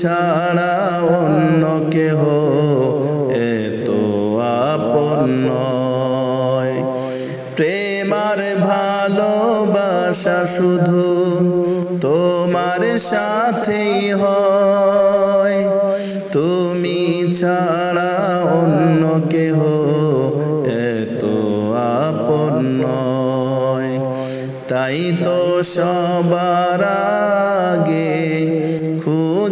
ছাড়া অন্য কেহ এত আপন নয়। প্রেমার ভালোবাসা শুধু তোমার সাথেই হয়। তুমি ছাড়া অন্য কেহ এত আপন তাই তো সবার আগে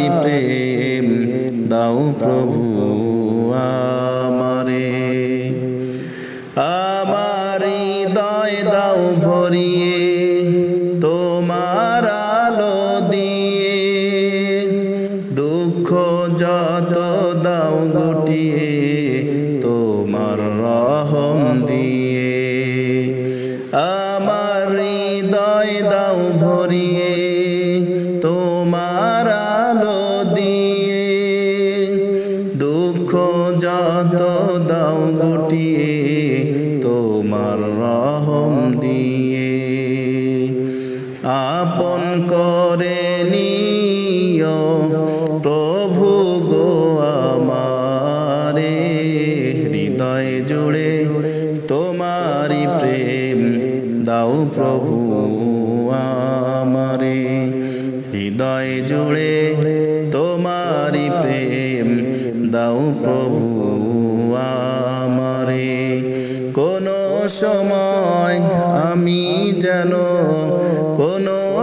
তোমারি প্রেম দাও প্রভু আমারে আপন করে নিও। প্রভু গো আমারে, হৃদয় জুড়ে তোমারি প্রেম দাও প্রভু আমারে। হৃদয় জুড়ে তোমারি প্রেম দাও প্রভু আমারে। কোন সময় আমি কোন